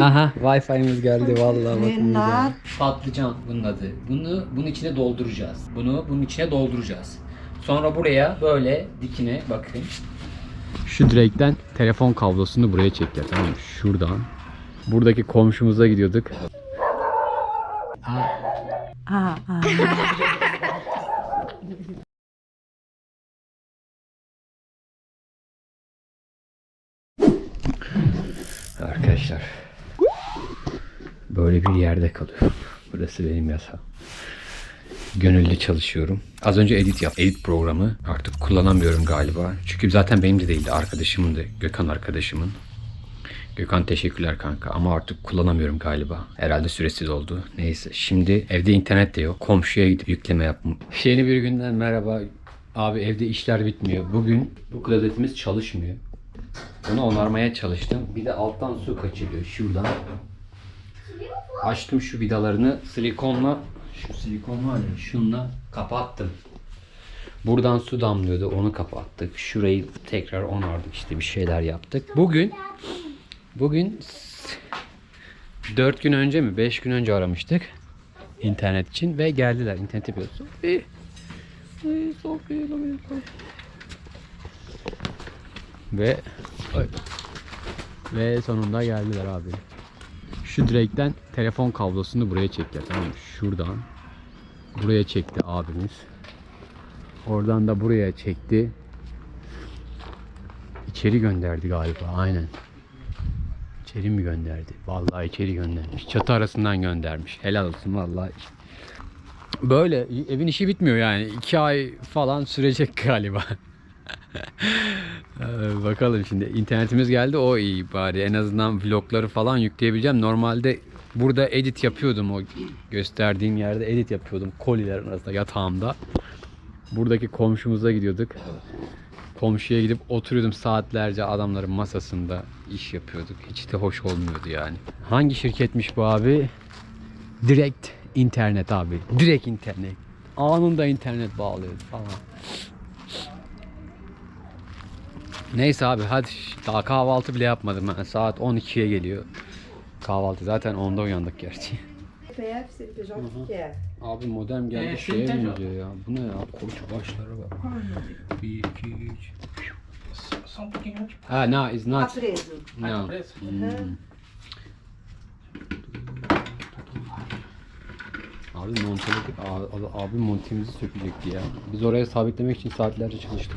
Aha Wi-Fi'miz geldi vallahi bakın. Patlıcan bunun adı. Bunu bunun içine dolduracağız. Bunu bunun içine dolduracağız. Sonra buraya böyle dikine bakın. Şu direkten telefon kablosunu buraya çekeceğiz tamam mı? Şuradan. Buradaki komşumuza gidiyorduk. Aa, aa. Arkadaşlar. Böyle bir yerde kalıyorum. Burası benim yatağım. Gönüllü çalışıyorum. Az önce edit yap. Edit programı artık kullanamıyorum galiba. Çünkü zaten benim de değildi. Arkadaşımın da. Gökhan arkadaşımın. Gökhan teşekkürler kanka ama artık kullanamıyorum galiba. Herhalde süresiz oldu. Neyse şimdi evde internet de yok. Komşuya gidip yükleme yaptım. Yeni bir günden merhaba. Abi evde işler bitmiyor. Bugün bu klozetimiz çalışmıyor. Bunu onarmaya çalıştım. Bir de alttan su kaçırıyor şuradan. Açtım şu vidalarını silikonla şu silikon var ya şunla kapattım. Buradan su damlıyordu onu kapattık. Şurayı tekrar onardık işte bir şeyler yaptık. Bugün bugün 4 gün önce mi 5 gün önce aramıştık internet için ve geldiler internet yapıyoruz. Ve ve sonunda geldiler abi. Şu direkten telefon kablosunu buraya çektiler tamam? Şuradan buraya çekti abimiz. Oradan da buraya çekti. İçeri gönderdi galiba aynen. İçeri mi gönderdi? Vallahi içeri göndermiş. Çatı arasından göndermiş. Helal olsun vallahi. Böyle evin işi bitmiyor yani. iki ay falan sürecek galiba. Ee, Bakalım şimdi internetimiz geldi o iyi bari en azından vlogları falan yükleyebileceğim. Normalde burada edit yapıyordum o gösterdiğim yerde edit yapıyordum kolilerin arasında yatağımda. Buradaki komşumuza gidiyorduk. Komşuya gidip oturuyordum saatlerce adamların masasında iş yapıyorduk. Hiç de hoş olmuyordu yani. Hangi şirketmiş bu abi? Direkt internet abi. Direkt internet. Anında internet bağlıyordu falan. Neyse abi hadi daha kahvaltı bile yapmadım ben. Saat 12'ye geliyor. Kahvaltı zaten 10'da uyandık gerçi. Abi modem geldi Ee, şeye benziyor ya. Bu ne ya? Koç başlara bak. 1, 2, 3. Só, só um pouquinho. Tipo, Ha no it's not. No. Hmm. Abi montelik abi, abi montemizi sökecekti ya. Biz oraya sabitlemek için saatlerce çalıştık.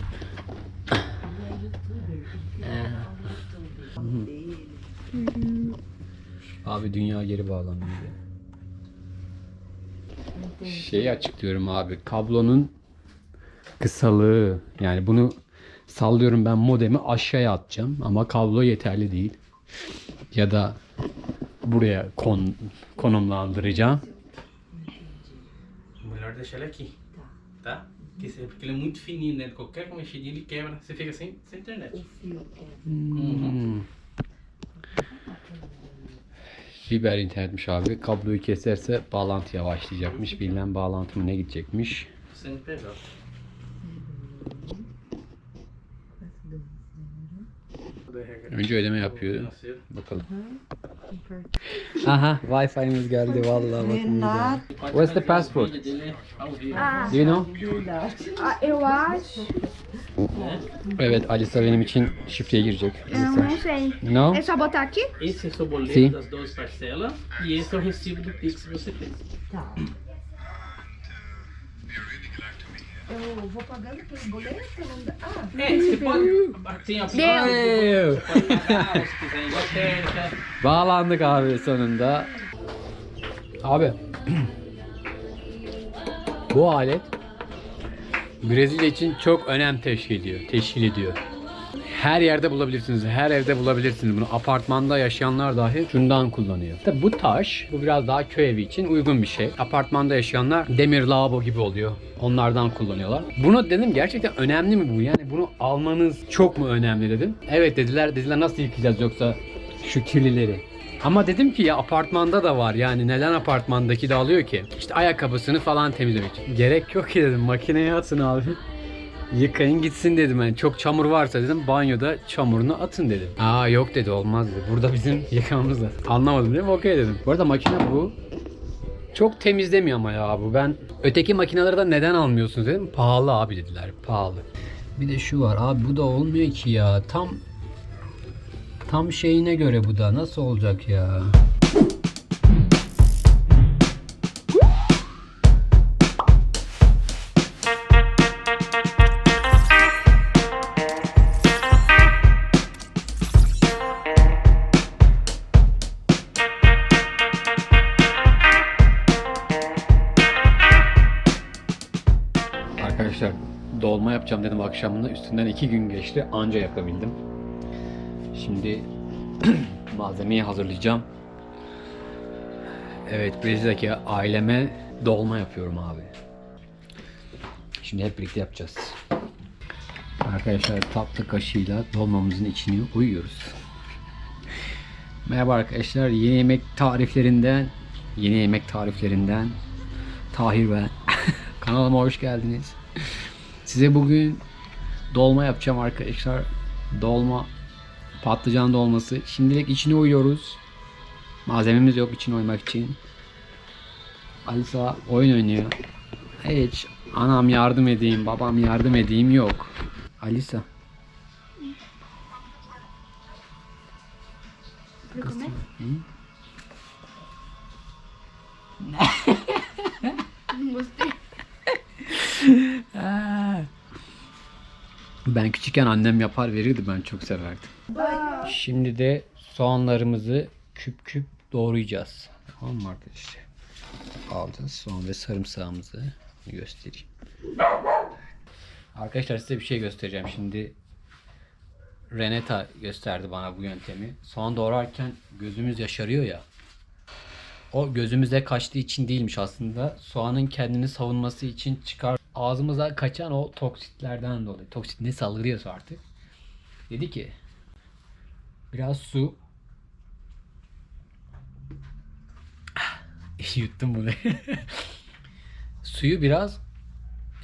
Abi dünya geri bağlanıyor. Şeyi açıklıyorum abi. Kablonun kısalığı. Yani bunu sallıyorum ben modemi aşağıya atacağım ama kablo yeterli değil. Ya da buraya kon, konumlandıracağım. Melhor deixar ele aqui. Tá? Porque, se- porque ele é muito fininho, né? Qualquer mexidinha ele quebra. Você fica sem, sem internet. Hmm. Fiber internetmiş abi. Kabloyu keserse bağlantı yavaşlayacakmış. Bilmem bağlantı mı ne gidecekmiş. CNPJ. Önce ödeme yapıyor. Bakalım. Aha Wi-Fi'miz geldi vallahi bakın güzel. What's the passport? Vivo. Do you know? Ah, eu acho. Evet Alisa benim için şifreye girecek. Eu não sei. No? É só botar aqui? Esse é o seu boleto Sim. das 12 parcelas e esse é o recibo do Pix que você fez. Tá. Eu vou pagando pelo boleto? Ah, É, você pode. Tem a Deu. Pode pagar, se quiser em lotérica. Bağlandık abi sonunda. Abi. Bu alet Brezilya için çok önem teşkil ediyor. Teşkil ediyor. Her yerde bulabilirsiniz. Her evde bulabilirsiniz bunu. Apartmanda yaşayanlar dahi şundan kullanıyor. Tabi bu taş, bu biraz daha köy evi için uygun bir şey. Apartmanda yaşayanlar demir lavabo gibi oluyor. Onlardan kullanıyorlar. Bunu dedim gerçekten önemli mi bu? Yani bunu almanız çok mu önemli dedim. Evet dediler. Dediler nasıl yıkayacağız yoksa şu kirlileri. Ama dedim ki ya apartmanda da var yani neden apartmandaki de alıyor ki? İşte ayakkabısını falan temizlemek için. Gerek yok ki dedim makineye atın abi. Yıkayın gitsin dedim ben. Çok çamur varsa dedim banyoda çamurunu atın dedim. Aa yok dedi olmaz dedi. Burada bizim yıkamamız lazım. Anlamadım dedim okey dedim. Bu arada makine bu. Çok temizlemiyor ama ya bu. Ben öteki makinelerden neden almıyorsunuz dedim. Pahalı abi dediler. Pahalı. Bir de şu var abi bu da olmuyor ki ya. Tam tam şeyine göre bu da. Nasıl olacak ya? Dolma yapacağım dedim akşamında. Üstünden iki gün geçti. Anca yapabildim. Şimdi malzemeyi hazırlayacağım. Evet Brezilya'daki aileme dolma yapıyorum abi. Şimdi hep birlikte yapacağız. Arkadaşlar tatlı kaşığıyla dolmamızın içini uyuyoruz. Merhaba arkadaşlar. Yeni yemek tariflerinden yeni yemek tariflerinden Tahir ben. Kanalıma hoş geldiniz. Size bugün dolma yapacağım arkadaşlar. Dolma patlıcan dolması. Şimdilik içine uyuyoruz. Malzememiz yok içine uymak için. Alisa oyun oynuyor. Hiç anam yardım edeyim, babam yardım edeyim yok. Alisa. Comer? Ben küçükken annem yapar verirdi ben çok severdim. Şimdi de soğanlarımızı küp küp doğrayacağız. Tamam mı arkadaşlar? Alacağız soğan ve sarımsağımızı göstereyim. Arkadaşlar size bir şey göstereceğim. Şimdi Renata gösterdi bana bu yöntemi. Soğan doğrarken gözümüz yaşarıyor ya. O gözümüze kaçtığı için değilmiş aslında. Soğanın kendini savunması için çıkar. Ağzımıza kaçan o toksitlerden dolayı. Toksit ne salgılıyorsa artık. Dedi ki biraz su yuttum bunu. suyu biraz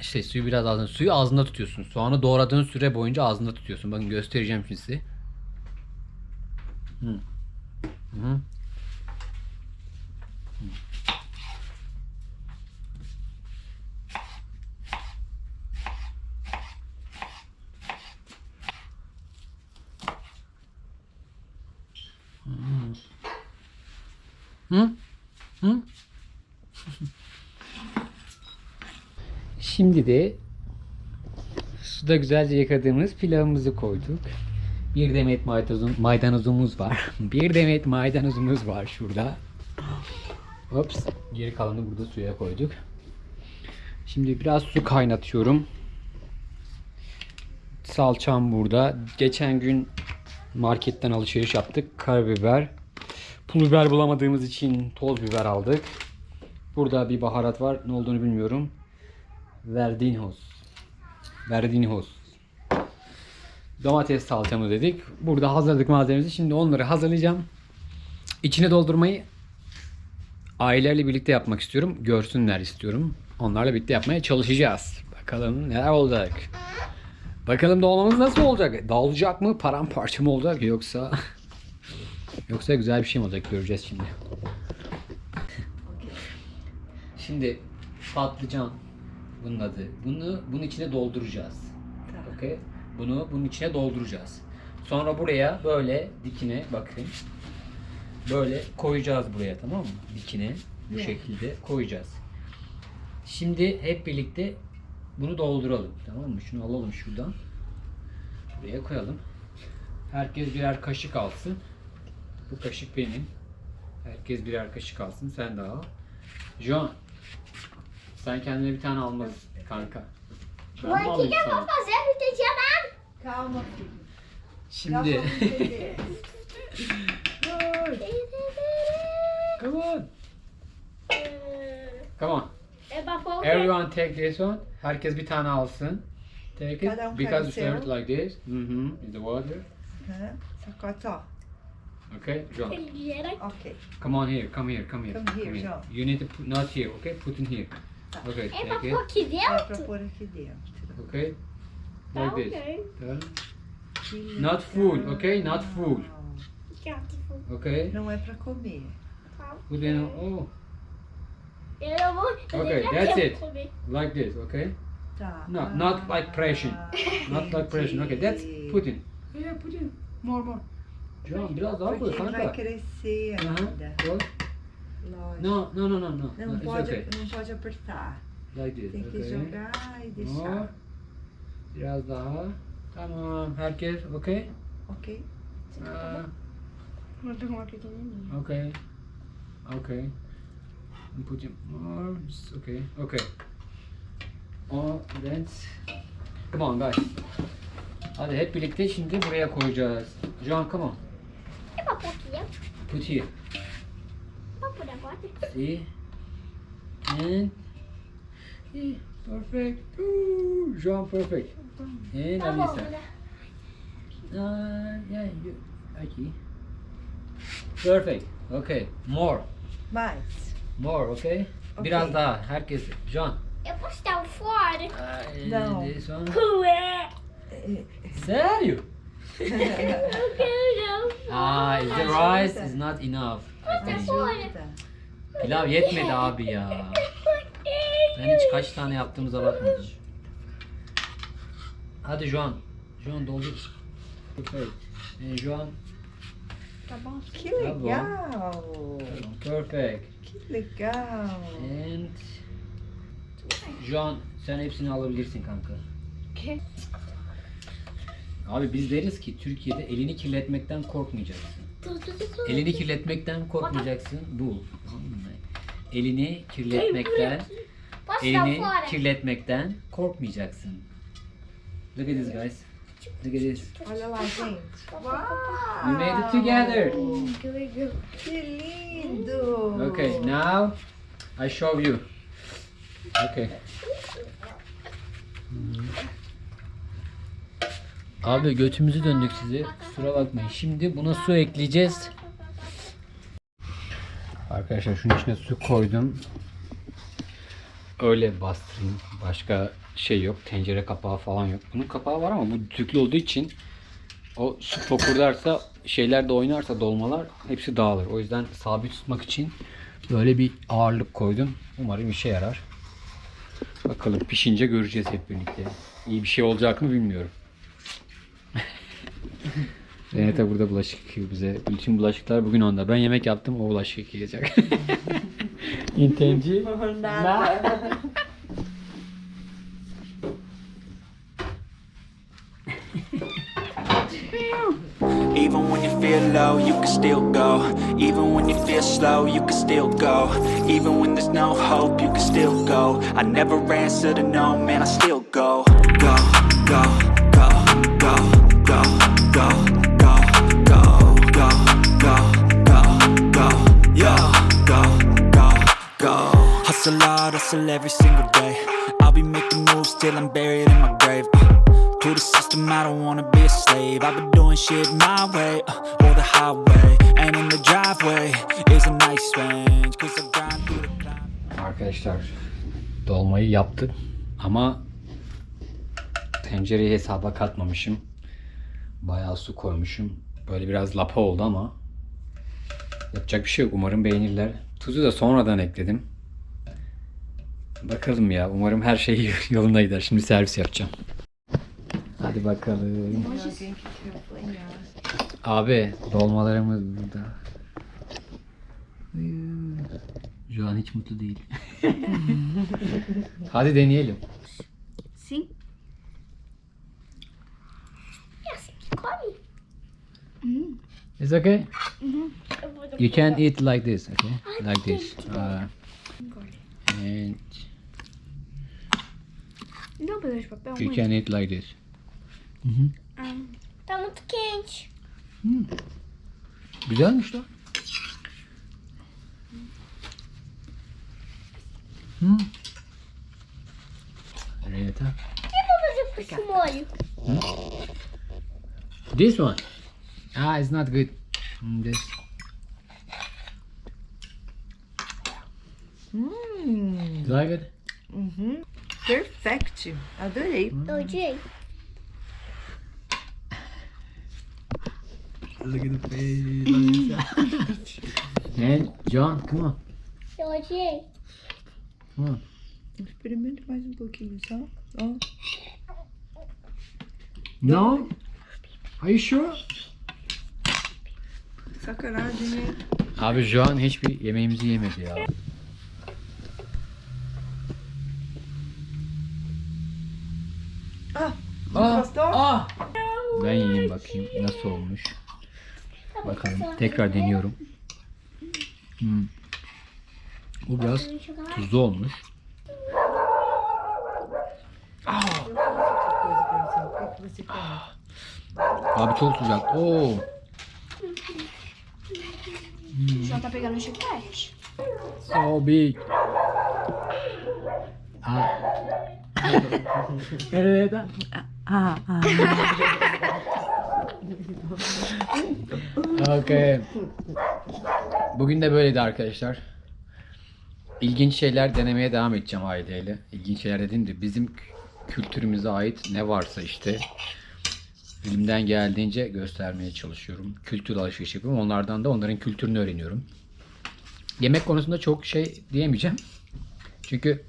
işte suyu biraz ağzında suyu ağzında tutuyorsun. Soğanı doğradığın süre boyunca ağzında tutuyorsun. Bakın göstereceğim şimdi size. Hı. Hı. Hı? Hı? Şimdi de suda güzelce yıkadığımız pilavımızı koyduk. Bir demet maydanozum- maydanozumuz var. Bir demet maydanozumuz var şurada. Ops. Geri kalanı burada suya koyduk. Şimdi biraz su kaynatıyorum. Salçam burada. Geçen gün marketten alışveriş yaptık. Karabiber. Pul biber bulamadığımız için toz biber aldık. Burada bir baharat var. Ne olduğunu bilmiyorum. Verdinhos. Verdinhos. Domates salçamı dedik. Burada hazırladık malzememizi. Şimdi onları hazırlayacağım. İçine doldurmayı ailelerle birlikte yapmak istiyorum. Görsünler istiyorum. Onlarla birlikte yapmaya çalışacağız. Bakalım neler olacak. Bakalım dolmamız nasıl olacak? Dağılacak mı? Paramparça mı olacak yoksa yoksa güzel bir şey mi olacak göreceğiz şimdi. Şimdi patlıcan bunun adı. Bunu bunun içine dolduracağız. Okey. Bunu bunun içine dolduracağız. Sonra buraya böyle dikine bakın. Böyle koyacağız buraya tamam mı? Dikine bu Evet. şekilde koyacağız. Şimdi hep birlikte bunu dolduralım. Tamam mı? Şunu alalım şuradan. Buraya koyalım. Herkes birer kaşık alsın. Bu kaşık benim. Herkes birer kaşık alsın. Sen de al. John. Sen kendine bir tane almalısın kanka. Ben mi o alayım eu sana? fazer? Entendi nada. Calma, filho. Şimdi. Vamos entender. Come on. Come on. É pra pôr Everyone take this one. Herkes bir tane alsın. Take it. Cada um because pega o you serve it seu. like this. Mm-hmm. In the water. Hã? Sacode só. Okay, John. Ok. Come on here. Come here. Come here. Come here, John. You need to put not here. Okay, put in here. Ah. Okay, É pra take pôr it. aqui É pra dentro? pôr aqui dentro. Okay. Tá Like this. ok. Tá? Que Not full, legal. okay? Not full. Já, Okay? Não é pra comer. tá. Put in, oh, Eu não vou. Okay, eu that's quero it. comer. like this, okay? Tá. No, not like pressing. Ah, not like pressing. Okay, that's put in. Yeah, put in. More, more. John, biraz daha koy Porque vai kanka. crescer ainda. koy. Lógico. No, no, no, no, no. Não, no, it's pode, okay. não pode apertar. Like this, Tem que okay. jogar e More. deixar. Biraz daha. Tamam, herkes okay? Ok? Ah, Vou pegar uma pequenininha. okay. Okay. And Put more. Just okay. Okay. Oh, that's. Come on guys. Hadi hep birlikte şimdi buraya koyacağız. John, come on. Pouquinha. Put here. Agora. See? And yeah, perfect. Ooh, Jean perfect. And Tá Alissa. Uh, yeah, you, aqui. Perfect. Okay. More. Mais. More, okay? Okay. Biraz daha. Herkes. John. Eu posso dar um fora? Uh, Não. This one. Ué! Sério? Ah, is the rice is not enough. I think. Pilav yetmedi abi ya. Ben hiç kaç tane yaptığımıza bakmadım. Hadi Juan. Juan doldur. Perfect. And Juan. Bom? Que legal. Perfect. Que legal. And Juan sen hepsini alabilirsin kanka. Que? Abi biz deriz ki Türkiye'de elini kirletmekten korkmayacaksın. Elini kirletmekten korkmayacaksın. Bu. Mı? Elini kirletmekten, elini kirletmekten korkmayacaksın. Look at this guys. Look at this. Uau! We made it together. Que lindo! Okay, now I show you. Okay. Abi götümüzü döndük size. Kusura bakmayın. Şimdi buna su ekleyeceğiz. Arkadaşlar şunun içine su koydum. Öyle bastırayım. Başka şey yok. Tencere kapağı falan yok. Bunun kapağı var ama bu düdüklü olduğu için o su fokurdarsa şeyler de oynarsa dolmalar hepsi dağılır. O yüzden sabit tutmak için böyle bir ağırlık koydum. Umarım işe yarar. Bakalım pişince göreceğiz hep birlikte. İyi bir şey olacak mı bilmiyorum. Zeynep de burada bulaşık yıkıyor bize. Bütün bulaşıklar bugün onda. Ben yemek yaptım o bulaşık yıkayacak. İntenci. Even when you feel low, you can still go. Even when you feel slow, you can still go. Even when there's no hope, you can still go. I never answer to no, man, I still go, go, go, go, go, go, go, Hustle every single day. I'll be making moves till I'm buried in my grave. Uh, to the system, I don't wanna be a slave. I've been doing shit my way, uh, or the highway. And in the driveway is a nice range. Cause I grind through the climb. Arkadaşlar dolmayı yaptık ama tencereyi hesaba katmamışım. Bayağı su koymuşum. Böyle biraz lapa oldu ama yapacak bir şey yok. Umarım beğenirler. Tuzu da sonradan ekledim. Bakalım ya. Umarım her şey yolunda gider. Şimdi servis yapacağım. Hadi bakalım. Abi dolmalarımız burada. Şu an hiç mutlu değil. Hadi deneyelim. Sim. Que come. It's okay. You can eat like this, okay? Like this. Uh, and Não, pedaço de papel, you can eat like this. Ah, tá muito quente. Güzelmiş lan. Evet. ha. O que eu vou fazer com esse molho? This one. Ah, it's not good. Mm, this. Hum, You like it? uhum. Perfecto. Adorei. Adorei. Look at the face. and John, come on. Adorei. Come on. Experimente mais um pouquinho só. Ó. Não? Are you sure? Sacanagem. Abi John hiçbir yemeğimizi yemedi ya. Aa, aa. Ben yiyeyim bakayım nasıl olmuş. Bakalım tekrar deniyorum. Hmm. Bu biraz tuzlu olmuş. Come? Abi çok sıcak. Oo. O João tá pegando chiclete. So big. Ah. Evet. Ah. Okay. Bugün de böyleydi arkadaşlar. İlginç şeyler denemeye devam edeceğim aileyle. İlginç şeyler dediğimde bizim kü- kültürümüze ait ne varsa işte elimden geldiğince göstermeye çalışıyorum. Kültür alışveriş yapıyorum. Onlardan da onların kültürünü öğreniyorum. Yemek konusunda çok şey diyemeyeceğim. Çünkü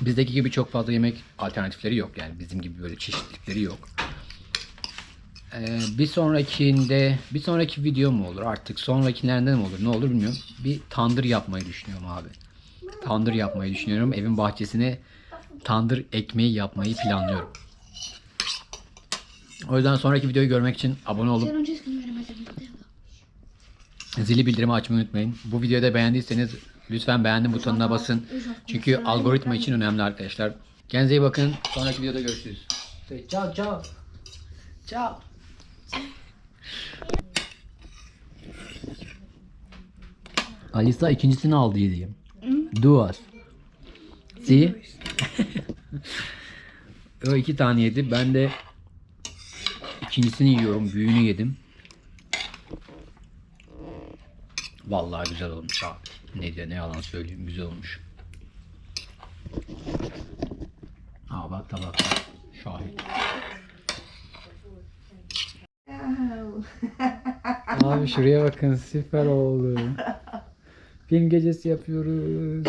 bizdeki gibi çok fazla yemek alternatifleri yok. Yani bizim gibi böyle çeşitlilikleri yok. Ee, bir sonrakinde bir sonraki video mu olur artık sonrakilerinden mi olur ne olur bilmiyorum. Bir tandır yapmayı düşünüyorum abi. Tandır yapmayı düşünüyorum. Evin bahçesine tandır ekmeği yapmayı planlıyorum. O yüzden sonraki videoyu görmek için abone dela. zili bildirimi açmayı unutmayın. Bu videoyu da beğendiyseniz lütfen beğendim butonuna basın. Çünkü algoritma için önemli arkadaşlar. Kendinize iyi bakın. Sonraki videoda görüşürüz. Ciao ciao. Ciao. Alisa ikincisini aldı diyeyim. Duas. Si. o iki tane yedi. Ben de ikincisini yiyorum. Büyüğünü yedim. Vallahi güzel olmuş abi. Ne diye ne yalan söyleyeyim güzel olmuş. Aa bak tabak. Şahit. Abi şuraya bakın süper oldu. Film gecesi yapıyoruz.